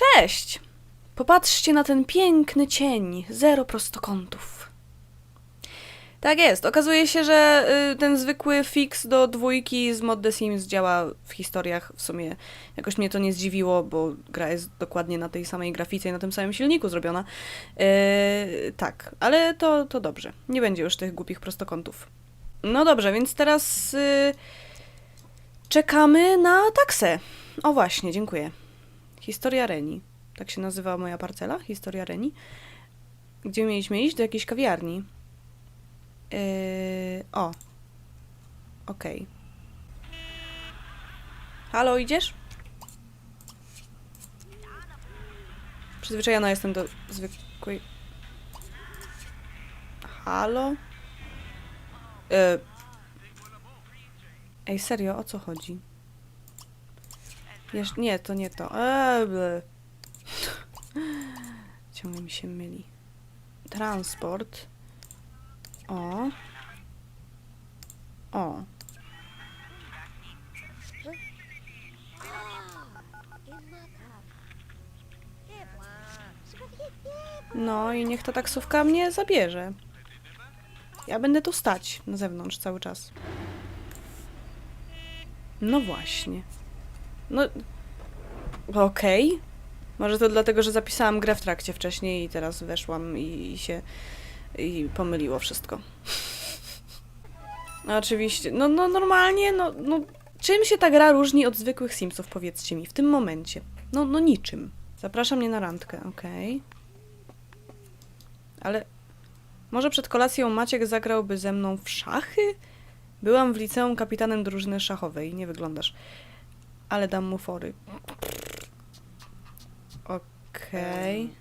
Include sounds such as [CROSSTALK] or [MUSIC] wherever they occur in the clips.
Cześć! Popatrzcie na ten piękny cień, zero prostokątów. Tak jest, okazuje się, że y, ten zwykły fix do dwójki z mod The Sims działa w historiach. W sumie jakoś mnie to nie zdziwiło, bo gra jest dokładnie na tej samej grafice i na tym samym silniku zrobiona. Yy, tak, ale to, to dobrze. Nie będzie już tych głupich prostokątów. No dobrze, więc teraz y, czekamy na taksę. O właśnie, dziękuję. Historia Reni. Tak się nazywa moja parcela, Historia Reni. Gdzie mieliśmy iść? Do jakiejś kawiarni. Yy, o. Okej. Halo, idziesz? Przyzwyczajona jestem do zwykłej... Halo? Yy. Ej, serio, o co chodzi? Jesz nie, to nie to. Eee. [LAUGHS] Ciągle mi się myli. Transport. O. O. No i niech ta taksówka mnie zabierze. Ja będę tu stać na zewnątrz cały czas. No właśnie. No. Okej. Może to dlatego, że zapisałam grę w trakcie wcześniej i teraz weszłam i, i się. i pomyliło wszystko. [LAUGHS] No oczywiście. No, no normalnie, no, no. Czym się ta gra różni od zwykłych Simsów, powiedzcie mi, w tym momencie? No, no niczym. Zapraszam mnie na randkę, okej. Ale może przed kolacją Maciek zagrałby ze mną w szachy? Byłam w liceum kapitanem drużyny szachowej, nie wyglądasz. Ale dam mu fory. Okej.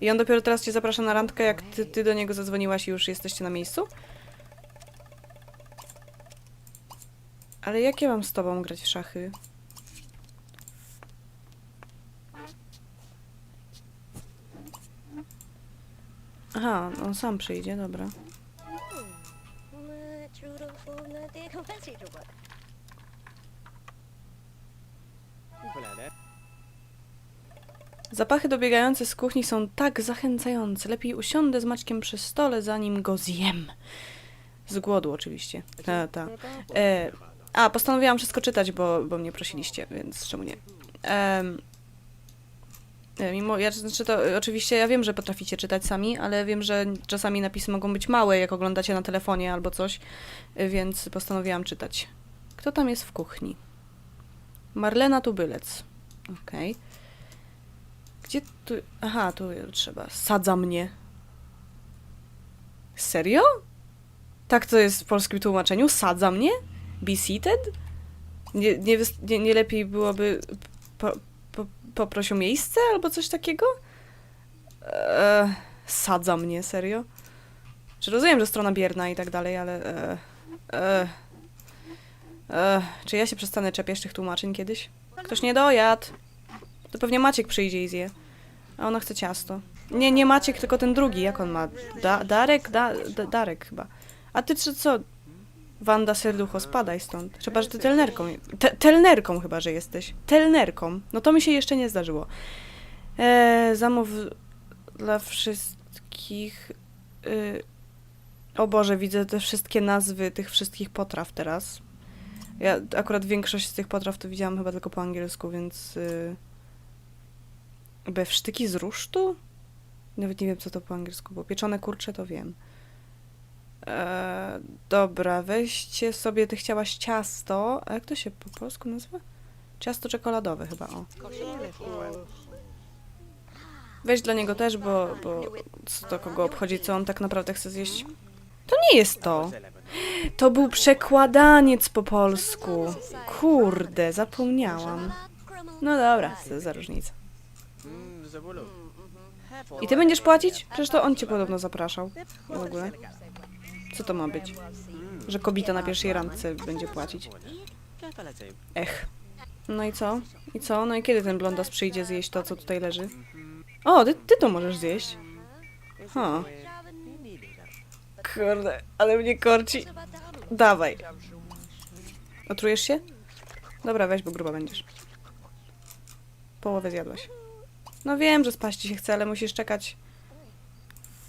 I on dopiero teraz cię zaprasza na randkę, jak ty, ty do niego zadzwoniłaś i już jesteście na miejscu? Ale jak ja mam z tobą grać w szachy? Aha, on sam przyjdzie, dobra. Zapachy dobiegające z kuchni są tak zachęcające. Lepiej usiądę z Maćkiem przy stole, zanim go zjem. Z głodu oczywiście. Ta, ta. E, a, postanowiłam wszystko czytać, bo, bo mnie prosiliście, więc czemu nie? E, mimo, ja, znaczy to, oczywiście ja wiem, że potraficie czytać sami, ale wiem, że czasami napisy mogą być małe, jak oglądacie na telefonie albo coś, więc postanowiłam czytać. Kto tam jest w kuchni? Marlena Tubylec. Okej. Gdzie tu... Aha, tu trzeba. Sadza mnie. Serio? Tak to jest w polskim tłumaczeniu? Sadza mnie? Be seated? Nie, nie, nie, nie lepiej byłoby po, po, o miejsce albo coś takiego? Eee, sadza mnie, serio? Czy rozumiem, że strona bierna i tak dalej, ale... E, e, e, czy ja się przestanę czepiać tych tłumaczeń kiedyś? Ktoś nie dojadł. To pewnie Maciek przyjdzie i zje. A ona chce ciasto. Nie, nie Maciek, tylko ten drugi. Jak on ma? Da, Darek? Da, da, Darek chyba. A ty czy co? Wanda Serducho, spadaj stąd. Trzeba, że ty telnerką. Te, telnerką chyba, że jesteś. Telnerką. No to mi się jeszcze nie zdarzyło. Eee, zamów dla wszystkich. Y, o Boże, widzę te wszystkie nazwy tych wszystkich potraw teraz. Ja akurat większość z tych potraw to widziałam chyba tylko po angielsku, więc. Y, Bewsztyki z rusztu? Nawet nie wiem, co to po angielsku było. Pieczone kurcze to wiem. Eee, dobra, weźcie sobie, ty chciałaś ciasto. A jak to się po polsku nazywa? Ciasto czekoladowe chyba, o. Weź dla niego też, bo, bo co to kogo obchodzi, co on tak naprawdę chce zjeść. To nie jest to. To był przekładaniec po polsku. Kurde, zapomniałam. No dobra, co za różnica. I ty będziesz płacić? Przecież to on cię podobno zapraszał. W ogóle. Co to ma być? Że kobita na pierwszej randce będzie płacić. Ech. No i co? I co? No i kiedy ten blondas przyjdzie zjeść to, co tutaj leży? O, ty, ty to możesz zjeść. Ha. Kurde, ale mnie korci. Dawaj. Otrujesz się? Dobra, weź, bo gruba będziesz. połowę zjadłaś. No wiem, że spaść ci się chce, ale musisz czekać.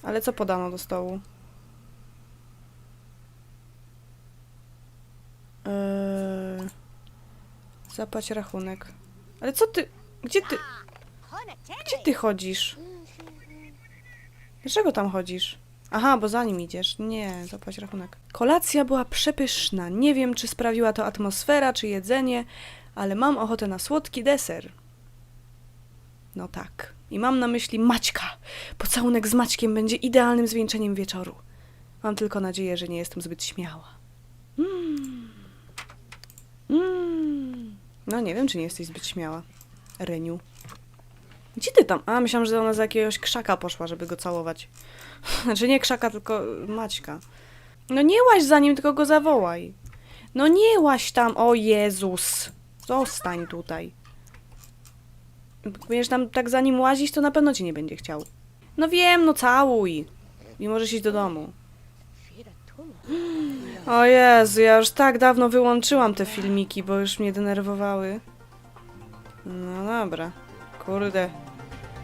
Ale co podano do stołu? Eee, zapłać rachunek. Ale co ty... Gdzie ty... Gdzie ty chodzisz? Dlaczego tam chodzisz? Aha, bo za nim idziesz. Nie, zapłać rachunek. Kolacja była przepyszna. Nie wiem, czy sprawiła to atmosfera, czy jedzenie, ale mam ochotę na słodki deser. No tak. I mam na myśli Maćka. Pocałunek z Maćkiem będzie idealnym zwieńczeniem wieczoru. Mam tylko nadzieję, że nie jestem zbyt śmiała. Mm. Mm. No nie wiem, czy nie jesteś zbyt śmiała. Reniu. Gdzie ty tam? A, myślałam, że ona za jakiegoś krzaka poszła, żeby go całować. [LAUGHS] Znaczy nie krzaka, tylko Maćka. No nie łaź za nim, tylko go zawołaj. No nie łaź tam, o Jezus. Zostań tutaj. Będziesz tam tak za nim łazić, to na pewno ci nie będzie chciał. No wiem, no całuj. I możesz iść do domu. [GASPS] O Jezu, ja już tak dawno wyłączyłam te filmiki, bo już mnie denerwowały. No dobra. Kurde.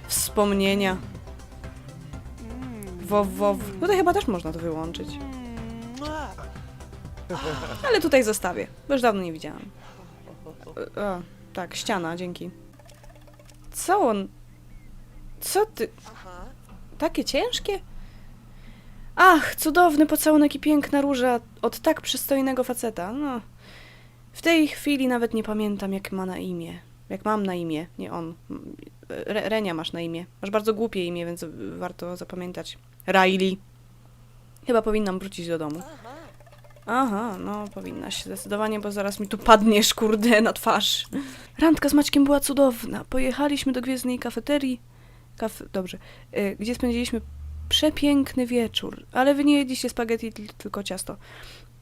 Wspomnienia. Wow, wow. Tutaj chyba też można to wyłączyć. Ale tutaj zostawię, bo już dawno nie widziałam. O, tak, ściana, dzięki. Co on? Co ty? Takie ciężkie? Ach, cudowny pocałunek i piękna róża od tak przystojnego faceta. No. W tej chwili nawet nie pamiętam, jak ma na imię. Jak mam na imię, nie on. Re Renia masz na imię. Masz bardzo głupie imię, więc warto zapamiętać. Riley. Chyba powinnam wrócić do domu. Aha, no powinnaś zdecydowanie, bo zaraz mi tu padniesz, kurde, na twarz. Randka z Maćkiem była cudowna. Pojechaliśmy do Gwiezdnej Kafeterii. Kaf... Dobrze. Y, gdzie spędziliśmy przepiękny wieczór. Ale wy nie jedliście spaghetti, tyl- tylko ciasto.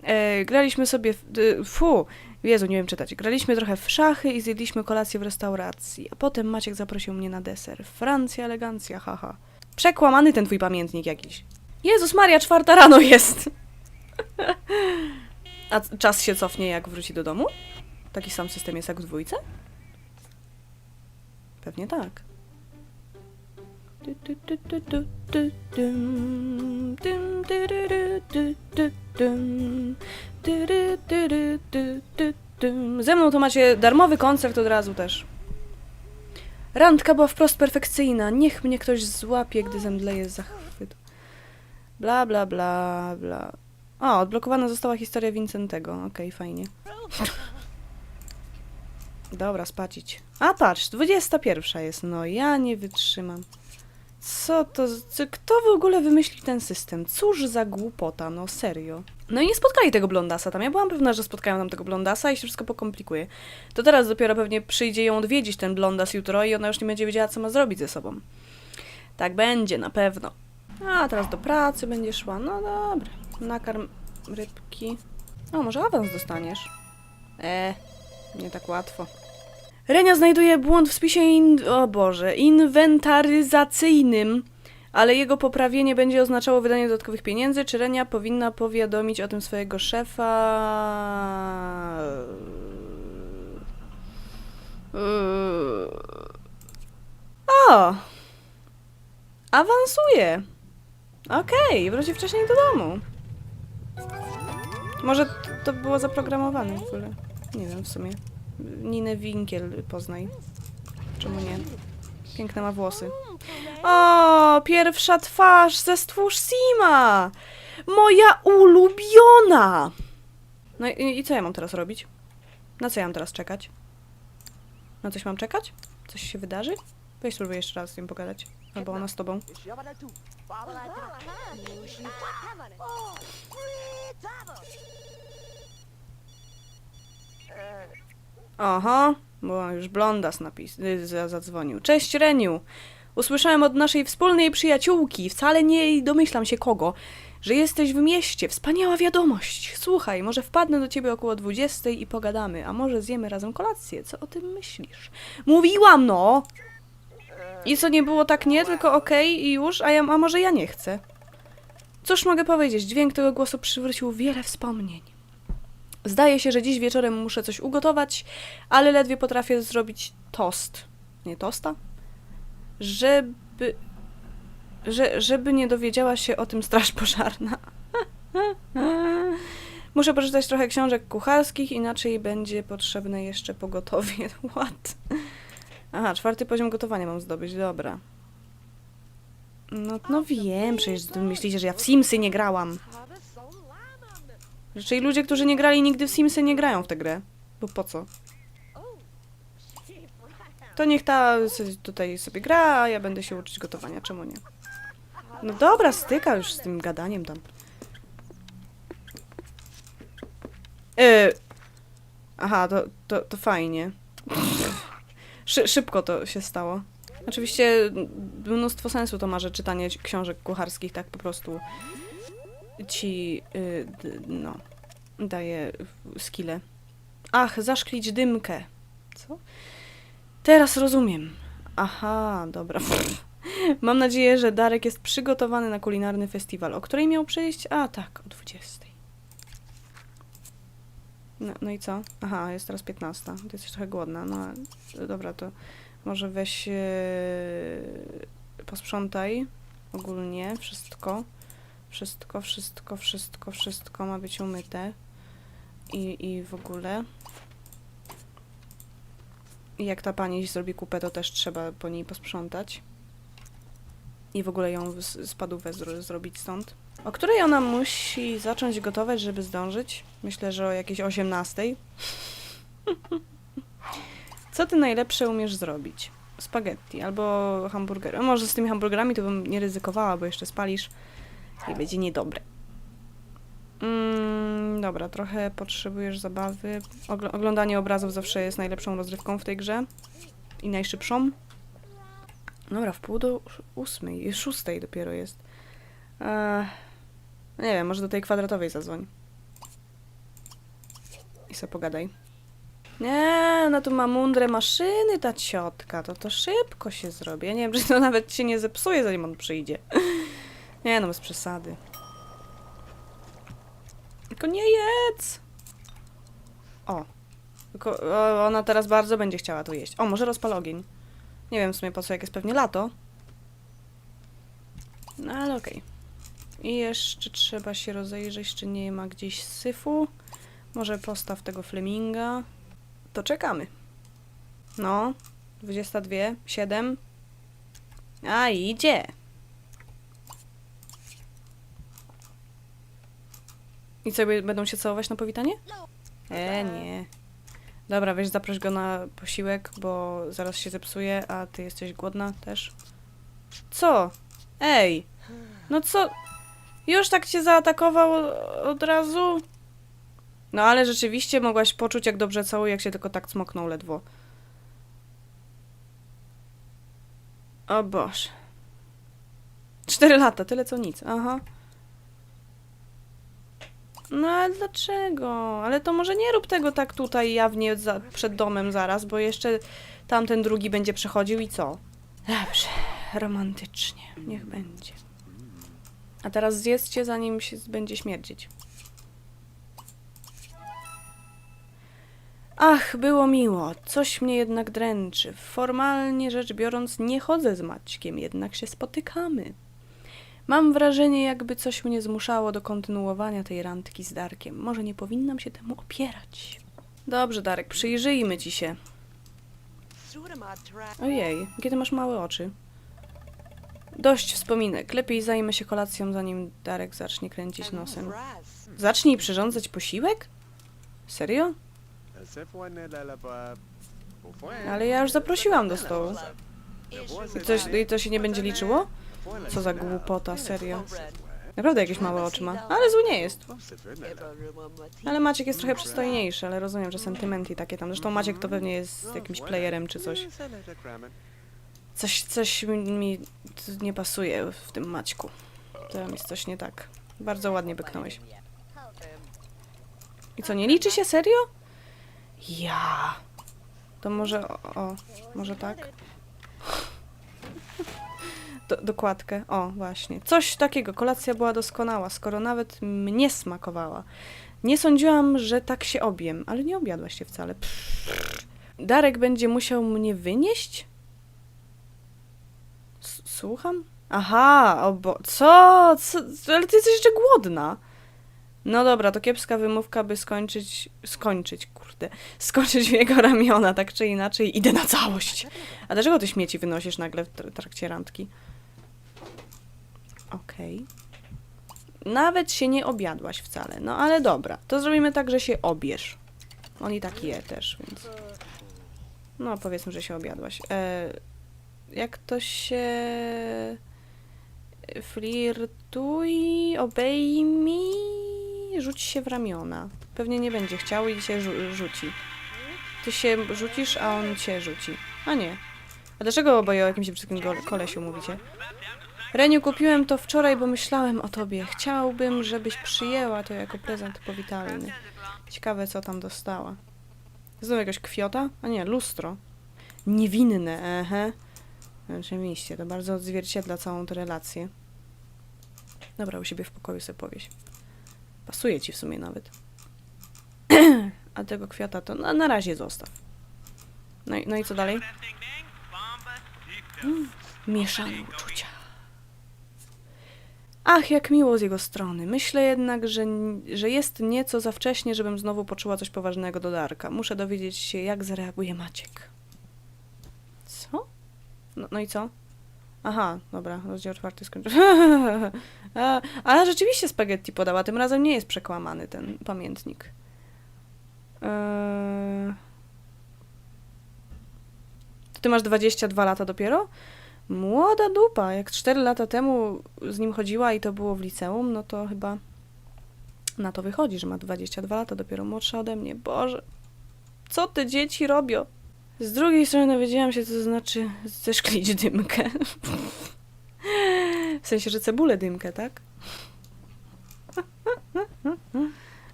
E, graliśmy sobie... Y, fu! Jezu, nie wiem czytać. Graliśmy trochę w szachy i zjedliśmy kolację w restauracji. A potem Maciek zaprosił mnie na deser. Francja, elegancja, haha. Przekłamany ten twój pamiętnik jakiś. Jezus Maria, czwarta rano jest! A czas się cofnie, jak wróci do domu? Taki sam system jest jak w dwójce? Pewnie tak. Ze mną to macie darmowy koncert od razu też. Randka była wprost perfekcyjna. Niech mnie ktoś złapie, gdy zemdleję z zachwytu. Bla, bla, bla, bla. O, odblokowana została historia Vincentego. Okej, fajnie. Dobra, spacić. A patrz, 21 jest. No, ja nie wytrzymam. Co to, co, kto w ogóle wymyślił ten system? Cóż za głupota, no serio. No i nie spotkali tego blondasa tam. Ja byłam pewna, że spotkają tam tego blondasa i się wszystko pokomplikuje. To teraz dopiero pewnie przyjdzie ją odwiedzić ten blondas jutro i ona już nie będzie wiedziała, co ma zrobić ze sobą. Tak będzie, na pewno. A, teraz do pracy będzie szła. No dobra. Nakarm rybki. O, może awans dostaniesz? E, nie tak łatwo. Renia znajduje błąd w spisie in... o Boże, inwentaryzacyjnym, ale jego poprawienie będzie oznaczało wydanie dodatkowych pieniędzy. Czy Renia powinna powiadomić o tym swojego szefa? O! Awansuje! Okej, wróci wcześniej do domu. Może to było zaprogramowane w ogóle. Nie wiem w sumie. Ninę Winkiel poznaj. Czemu nie? Piękne ma włosy. O, pierwsza twarz ze stwórz Sima! Moja ulubiona! No i, i co ja mam teraz robić? Na co ja mam teraz czekać? Na coś mam czekać? Coś się wydarzy? Weź spróbuj jeszcze raz z nim pogadać. Albo ona z tobą. Aha, bo już blondas napis, y, za- zadzwonił. Cześć Reniu! Usłyszałem od naszej wspólnej przyjaciółki, wcale nie domyślam się kogo, że jesteś w mieście. Wspaniała wiadomość. Słuchaj, może wpadnę do ciebie około 20 i pogadamy, a może zjemy razem kolację. Co o tym myślisz? Mówiłam, no! I co, nie było tak nie, tylko okej i już, a, ja, a może ja nie chcę? Cóż mogę powiedzieć, dźwięk tego głosu przywrócił wiele wspomnień. Zdaje się, że dziś wieczorem muszę coś ugotować, ale ledwie potrafię zrobić tost. nie tosta, żeby, że, żeby nie dowiedziała się o tym straż pożarna. [LAUGHS] Muszę poczytać trochę książek kucharskich, inaczej będzie potrzebne jeszcze pogotowie. [LAUGHS] What? Aha, czwarty poziom gotowania mam zdobyć, dobra. No, no wiem, przecież myślicie, że ja w Simsy nie grałam. Raczej ludzie, którzy nie grali nigdy w Simsy nie grają w tę grę. Bo po co? To niech ta tutaj sobie gra, a ja będę się uczyć gotowania, czemu nie? No dobra, styka już z tym gadaniem tam. Yy. Aha, to, to, to fajnie. Szy, szybko to się stało. Oczywiście mnóstwo sensu to ma, że czytanie książek kucharskich tak po prostu ci, yy, d- no, daje skille. Ach, zaszklić dymkę. Co? Teraz rozumiem. Aha, dobra. [LAUGHS] Mam nadzieję, że Darek jest przygotowany na kulinarny festiwal. O której miał przyjść? A, tak, o 20. No, no i co? Aha, jest teraz 15. Ty jesteś trochę głodna. No, dobra, to może weź e, posprzątaj ogólnie wszystko. Wszystko, wszystko, wszystko, wszystko ma być umyte. I, i w ogóle. I jak ta pani zrobi kupę, to też trzeba po niej posprzątać. I w ogóle ją spadówę zro, zrobić stąd. O której ona musi zacząć gotować, żeby zdążyć? Myślę, że o jakiejś 18. [LAUGHS] Co ty najlepsze umiesz zrobić? Spaghetti albo hamburgery. Może z tymi hamburgerami to bym nie ryzykowała, bo jeszcze spalisz i będzie niedobre. Mm, dobra, trochę potrzebujesz zabawy. Ogl- oglądanie obrazów zawsze jest najlepszą rozrywką w tej grze. I najszybszą. Dobra, w pół do ós- ósmej, szóstej dopiero jest. Eee, nie wiem, może do tej kwadratowej zadzwoń. I sobie pogadaj. Nie, no tu ma mądre maszyny ta ciotka, to to szybko się zrobi. Ja nie wiem, czy to nawet się nie zepsuje, zanim on przyjdzie. Nie no, bez przesady. Tylko nie jedz! O. Tylko ona teraz bardzo będzie chciała tu jeść. O, może rozpal ogień. Nie wiem w sumie po co, jak jest pewnie lato. No ale okej. I jeszcze trzeba się rozejrzeć, czy nie ma gdzieś syfu. Może postaw tego fleminga. To czekamy. No, 22, 7. A, idzie. I co, będą się całować na powitanie? E, nie. Dobra, weź zaproś go na posiłek, bo zaraz się zepsuje, a ty jesteś głodna też. Co? Ej! No co? Już tak cię zaatakował od razu? No ale rzeczywiście mogłaś poczuć, jak dobrze całuje, jak się tylko tak cmoknął ledwo. O Boże. Cztery lata, tyle co nic. Aha. No ale dlaczego? Ale to może nie rób tego tak tutaj jawnie za, przed domem zaraz, bo jeszcze tamten drugi będzie przechodził i co? Dobrze, romantycznie. Niech będzie. A teraz zjedzcie, zanim się będzie śmierdzieć. Ach, było miło. Coś mnie jednak dręczy. Formalnie rzecz biorąc, nie chodzę z Maćkiem, jednak się spotykamy. Mam wrażenie, jakby coś mnie zmuszało do kontynuowania tej randki z Darkiem. Może nie powinnam się temu opierać. Dobrze, Darek, przyjrzyjmy ci się. Ojej, kiedy masz małe oczy. Dość wspominek. Lepiej zajmę się kolacją, zanim Darek zacznie kręcić nosem. Zacznij przyrządzać posiłek? Serio? Ale ja już zaprosiłam do stołu. I, coś, I to się nie będzie liczyło? Co za głupota, serio. Naprawdę jakieś małe oczy ma. Ale zły nie jest. Ale Maciek jest trochę przystojniejszy, ale rozumiem, że sentymenty takie tam. Zresztą Maciek to pewnie jest jakimś playerem czy coś. Coś, coś mi, nie pasuje w tym Maćku. Tam jest coś nie tak. Bardzo ładnie byknąłeś. I co, nie liczy się? Serio? Ja. To może, o, o może tak? Do, dokładkę. O, właśnie. Coś takiego. Kolacja była doskonała, skoro nawet mnie smakowała. Nie sądziłam, że tak się objem, ale nie objadłaś się wcale. Pff. Darek będzie musiał mnie wynieść? Słucham? Aha, o bo... Co? co? Ale ty jesteś jeszcze głodna. No dobra, to kiepska wymówka, by skończyć... Skończyć, kurde. Skończyć w jego ramiona, tak czy inaczej. Idę na całość. A dlaczego ty śmieci wynosisz nagle w tr- trakcie randki? Okej. Nawet się nie objadłaś wcale. No ale dobra, to zrobimy tak, że się obierz. On i tak je też, więc... No, powiedzmy, że się objadłaś. E, jak to się... Flirtuj, obejmij, rzuć się w ramiona. Pewnie nie będzie chciał i cię rzu- rzuci. Ty się rzucisz, a on cię rzuci. A nie. A dlaczego oboje o jakimś brzydkim kolesiu mówicie? Reniu, kupiłem to wczoraj, bo myślałem o tobie. Chciałbym, żebyś przyjęła to jako prezent powitalny. Ciekawe, co tam dostała. Znowu jakaś kwiota? A nie, lustro. Niewinne, ehe. Oczywiście, to bardzo odzwierciedla całą tę relację. Dobra, u siebie w pokoju sobie powieś. Pasuje ci w sumie nawet. [CLEARS THROAT] A tego kwiata to na, na razie zostaw. No i, no i co dalej? Mm, mieszane uczucia. Ach, jak miło z jego strony. Myślę jednak, że, że jest nieco za wcześnie, żebym znowu poczuła coś poważnego do Darka. Muszę dowiedzieć się, jak zareaguje Maciek. Co? No, no i co? Aha, dobra, rozdział czwarty skończył. [LAUGHS] Ale rzeczywiście spaghetti podała, tym razem nie jest przekłamany ten pamiętnik. Eee... Ty masz 22 lata dopiero? Młoda dupa, jak 4 lata temu z nim chodziła i to było w liceum, no to chyba na to wychodzi, że ma 22 lata, dopiero młodsza ode mnie. Boże, co te dzieci robią? Z drugiej strony dowiedziałam się, co to znaczy zeszklić dymkę. W sensie, że cebulę dymkę, tak?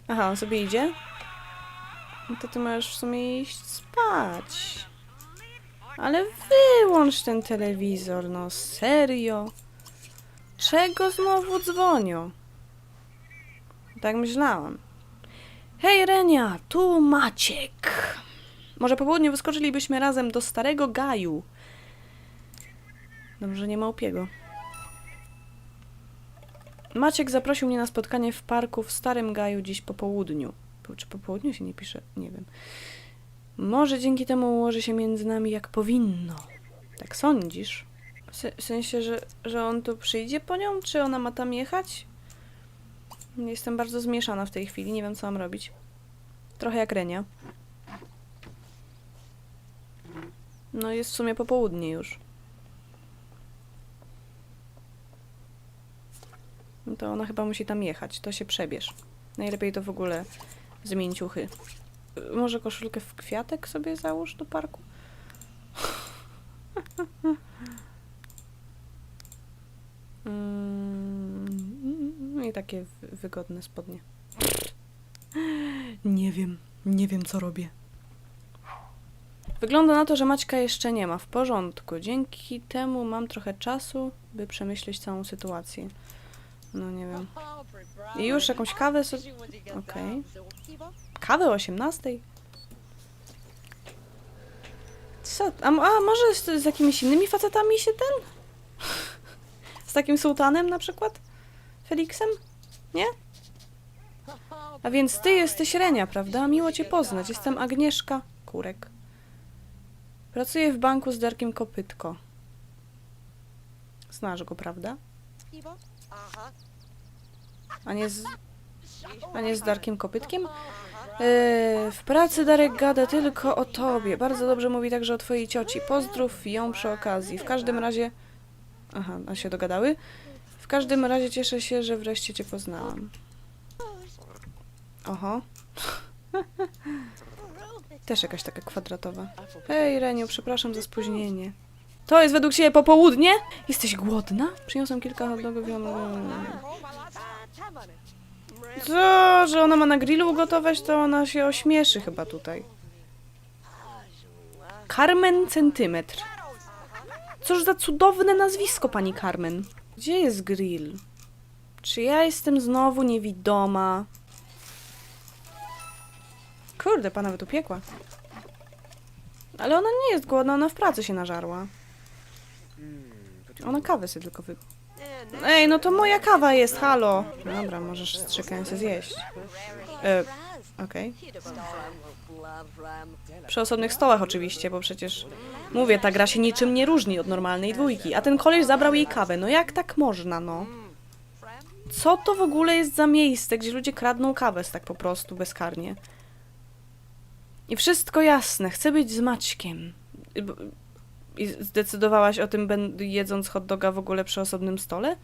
Aha, on sobie idzie? No to ty możesz w sumie iść spać. Ale wyłącz ten telewizor, no serio. Czego znowu dzwonią? Tak myślałam. Hej Renia, tu Maciek. Może po południu wyskoczylibyśmy razem do starego gaju. Dobrze, nie ma upiego. Maciek zaprosił mnie na spotkanie w parku w Starym Gaju dziś po południu. Po- Czy po południu się nie pisze? Nie wiem. Może dzięki temu ułoży się między nami jak powinno. Tak sądzisz? W se- w sensie, że, że on tu przyjdzie po nią, czy ona ma tam jechać? Jestem bardzo zmieszana w tej chwili, nie wiem co mam robić. Trochę jak Renia. No jest w sumie popołudnie już. No to ona chyba musi tam jechać, to się przebierz. Najlepiej to w ogóle zmień ciuchy. Może koszulkę w kwiatek sobie załóż do parku? Mm, I takie wy- wygodne spodnie. Nie wiem, nie wiem co robię. Wygląda na to, że Maćka jeszcze nie ma. W porządku. Dzięki temu mam trochę czasu, by przemyśleć całą sytuację. No nie wiem. I już jakąś kawę sobie... Okej. Kawę o 18? Co? A, a może z, z jakimiś innymi facetami się ten? [LAUGHS] Z takim sułtanem na przykład? Feliksem? Nie? A więc ty jesteś Renia, prawda? Miło cię poznać. Jestem Agnieszka Kurek. Pracuję w banku z Darkiem Kopytko. Znasz go, prawda? A nie z, a nie z Darkiem Kopytkiem? Yy, w pracy Darek gada tylko o tobie. Bardzo dobrze mówi także o twojej cioci. Pozdrów ją przy okazji. W każdym razie... Aha, a się dogadały? W każdym razie cieszę się, że wreszcie cię poznałam. Oho. [LAUGHS] Też jakaś taka kwadratowa. Hej, Reniu, przepraszam za spóźnienie. To jest według ciebie popołudnie? Jesteś głodna? Przyniosłem kilka hot dogów. Co, że ona ma na grillu ugotować, to ona się ośmieszy chyba tutaj. Carmen Centymetr. Cóż za cudowne nazwisko, pani Carmen. Gdzie jest grill? Czy ja jestem znowu niewidoma? Kurde, pana nawet upiekła. Ale ona nie jest głodna, ona w pracy się nażarła. Ona kawę sobie tylko wy... Ej, no to moja kawa jest, halo! Dobra, możesz strzykając zjeść. E, okej. Przy osobnych stołach oczywiście, bo przecież... Mówię, ta gra się niczym nie różni od normalnej dwójki. A ten koleś zabrał jej kawę. No jak tak można, no? Co to w ogóle jest za miejsce, gdzie ludzie kradną kawę tak po prostu, bezkarnie? I wszystko jasne, chcę być z Maćkiem. I zdecydowałaś o tym, jedząc hot doga w ogóle przy osobnym stole?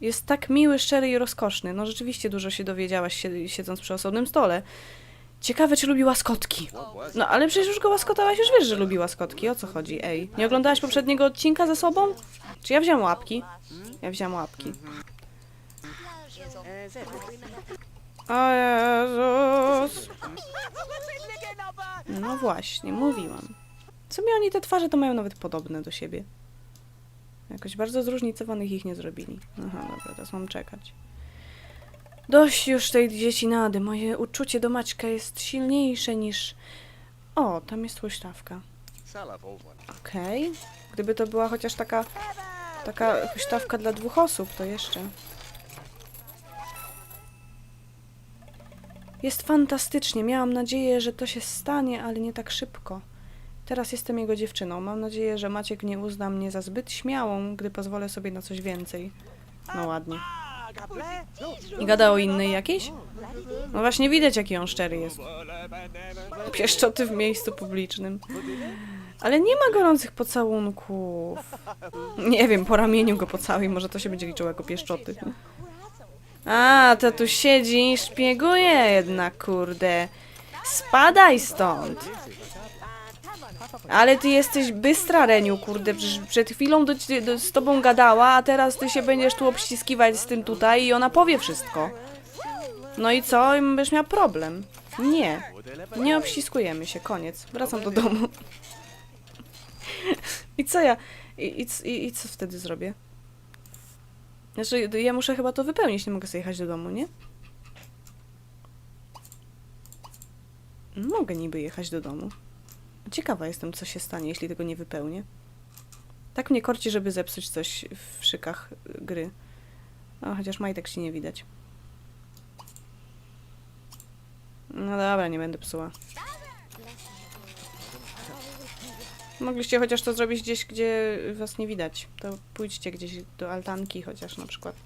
Jest tak miły, szczery i rozkoszny. No rzeczywiście dużo się dowiedziałaś, sied- siedząc przy osobnym stole. Ciekawe, czy lubi łaskotki. No, ale przecież już go łaskotałaś, już wiesz, że lubi łaskotki. O co chodzi? Ej, nie oglądałaś poprzedniego odcinka ze sobą? Czy ja wziąłem łapki? Ja wziąłem łapki. O Jezus. No właśnie, mówiłam. Co mi oni te twarze to mają nawet podobne do siebie. Jakoś bardzo zróżnicowanych ich nie zrobili. Aha, dobra, teraz mam czekać. Dość już tej dziecinady. Moje uczucie do Maćka jest silniejsze niż... O, tam jest huśtawka. Okej. Gdyby to była chociaż taka... Taka huśtawka dla dwóch osób, to jeszcze... Jest fantastycznie. Miałam nadzieję, że to się stanie, ale nie tak szybko. Teraz jestem jego dziewczyną. Mam nadzieję, że Maciek nie uzna mnie za zbyt śmiałą, gdy pozwolę sobie na coś więcej. No ładnie. I gada o innej jakiejś? No właśnie widać, jaki on szczery jest. Pieszczoty w miejscu publicznym. Ale nie ma gorących pocałunków. Nie wiem, po ramieniu go pocałuj, może to się będzie liczyło jako pieszczoty. A, to tu siedzi i szpieguje jednak, kurde. Spadaj stąd. Ale ty jesteś bystra, Reniu, kurde. Przecież przed chwilą do, do, z tobą gadała, a teraz ty się będziesz tu obściskiwać z tym tutaj i ona powie wszystko. No i co? I Będziesz miała problem. Nie. Nie obściskujemy się, koniec. Wracam do domu. [LAUGHS] I co ja... I, i, I co wtedy zrobię? Znaczy, ja muszę chyba to wypełnić, nie mogę sobie jechać do domu, nie? Mogę niby jechać do domu. Ciekawa jestem, co się stanie, jeśli tego nie wypełnię. Tak mnie korci, żeby zepsuć coś w szykach y, gry. No, chociaż majtek ci nie widać. No dobra, nie będę psuła. Mogliście chociaż to zrobić gdzieś, gdzie was nie widać. To pójdźcie gdzieś do altanki chociaż na przykład.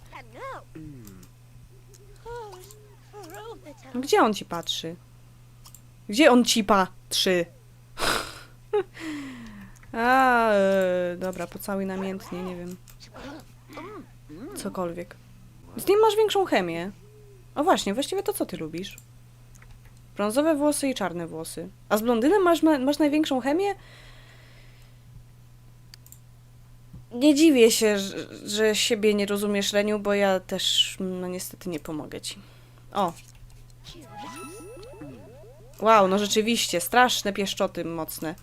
Gdzie on ci patrzy? Gdzie on ci patrzy? A, e, dobra, pocałuj namiętnie, nie wiem. Cokolwiek. Z nim masz większą chemię. O właśnie, właściwie to co ty lubisz? Brązowe włosy i czarne włosy. A z blondynem masz, ma- masz największą chemię? Nie dziwię się, że, że siebie nie rozumiesz, Reniu, bo ja też, no niestety nie pomogę ci. O. Wow, no rzeczywiście, straszne pieszczoty mocne.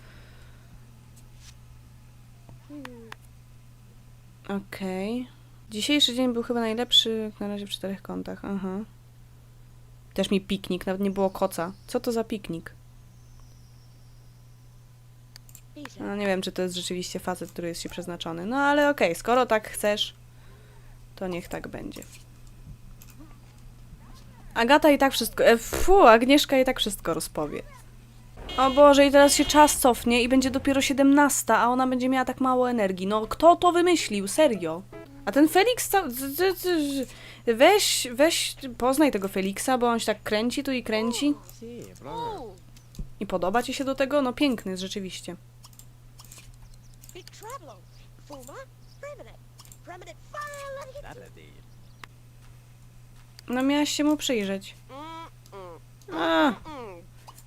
Okej. Dzisiejszy dzień był chyba najlepszy jak na razie w czterech kątach. Aha. Też mi piknik, nawet nie było koca. Co to za piknik? No nie wiem, czy to jest rzeczywiście facet, który jest ci przeznaczony. No ale okej, skoro tak chcesz, to niech tak będzie. Agata i tak wszystko. E, fu, Agnieszka i tak wszystko rozpowie. O Boże, i teraz się czas cofnie i będzie dopiero 17, a ona będzie miała tak mało energii. No kto to wymyślił? Serio. A ten Felix ca- Weź, weź, poznaj tego Felixa, bo on się tak kręci tu i kręci. I podoba ci się do tego? No piękny jest rzeczywiście. No miałaś się mu przyjrzeć. A,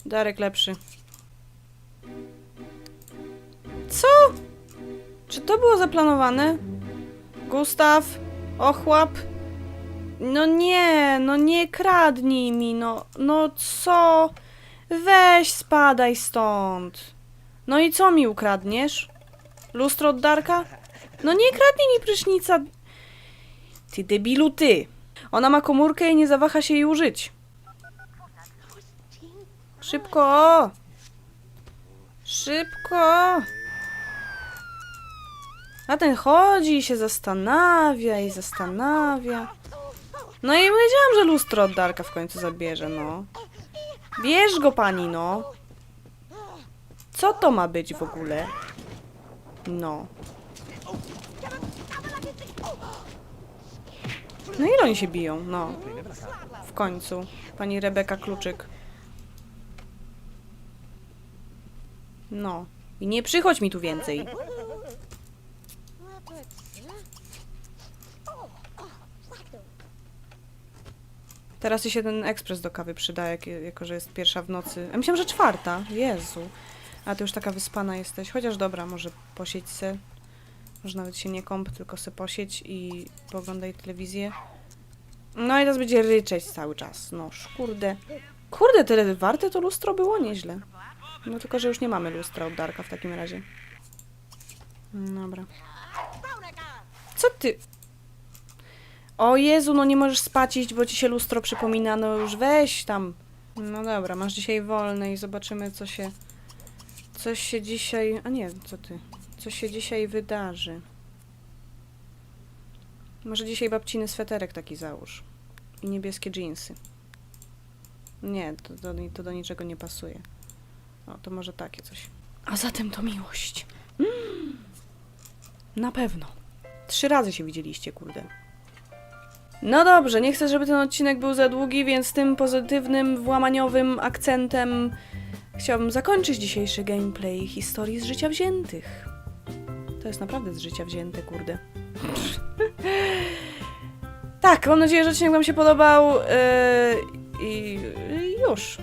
Darek lepszy. Co? Czy to było zaplanowane? Gustaw? Ochłap? No nie, no nie kradnij mi, no, no co? Weź spadaj stąd. No i co mi ukradniesz? Lustro od Darka? No nie kradnij mi prysznica. Ty debilu, ty. Ona ma komórkę i nie zawaha się jej użyć. Szybko! Szybko! A ten chodzi i się zastanawia i zastanawia. No i wiedziałam, że lustro od Darka w końcu zabierze, no. Bierz go pani, no. Co to ma być w ogóle? No. No ile oni się biją? No. W końcu. Pani Rebeka Kluczyk. No. I nie przychodź mi tu więcej. Teraz ci się ten ekspres do kawy przyda, jak, jako że jest pierwsza w nocy. A myślałam, że czwarta. Jezu. A ty już taka wyspana jesteś. Chociaż dobra, może posiedź se. Może nawet się nie kąp, tylko se posiedź i poglądaj telewizję. No i teraz będzie ryczeć cały czas. No, kurde. Kurde, tyle warte to lustro było? Nieźle. No tylko, że już nie mamy lustra od Darka w takim razie. Dobra. Co ty? O Jezu, no nie możesz spać iść, bo ci się lustro przypomina, no już weź tam. No dobra, masz dzisiaj wolne i zobaczymy, co się... Coś się dzisiaj... A nie, co ty? Co się dzisiaj wydarzy. Może dzisiaj babciny sweterek taki załóż. I niebieskie dżinsy. Nie, to do, to do niczego nie pasuje. O, to może takie coś. A zatem to miłość. Mm. Na pewno. Trzy razy się widzieliście, kurde. No dobrze, nie chcę, żeby ten odcinek był za długi, więc tym pozytywnym, włamaniowym akcentem chciałabym zakończyć dzisiejszy gameplay historii z życia wziętych. To jest naprawdę z życia wzięte, kurde. [LAUGHS] tak, mam nadzieję, że odcinek Wam się podobał. Yy, i już.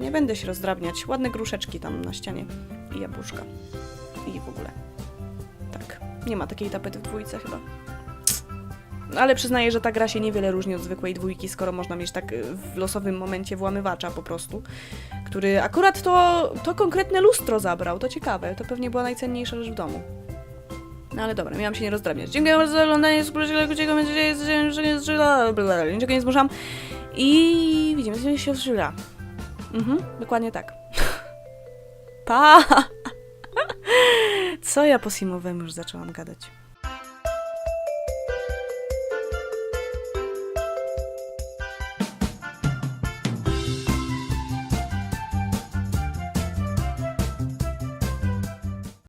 Nie będę się rozdrabniać. Ładne gruszeczki tam na ścianie. I jabłuszka. I w ogóle. Tak. Nie ma takiej tapety w dwójce chyba. Ale przyznaję, że ta gra się niewiele różni od zwykłej dwójki, skoro można mieć tak y, w losowym momencie włamywacza po prostu, który akurat to, to konkretne lustro zabrał. To ciekawe. To pewnie była najcenniejsza rzecz w domu. No ale dobra, miałam się nie rozdrabniać. Dziękuję bardzo za oglądanie, niczego nie zmuszam. I widzimy się w. Mhm, dokładnie tak. [LAUGHS] Pa! [LAUGHS] Co ja po simowemu już zaczęłam gadać?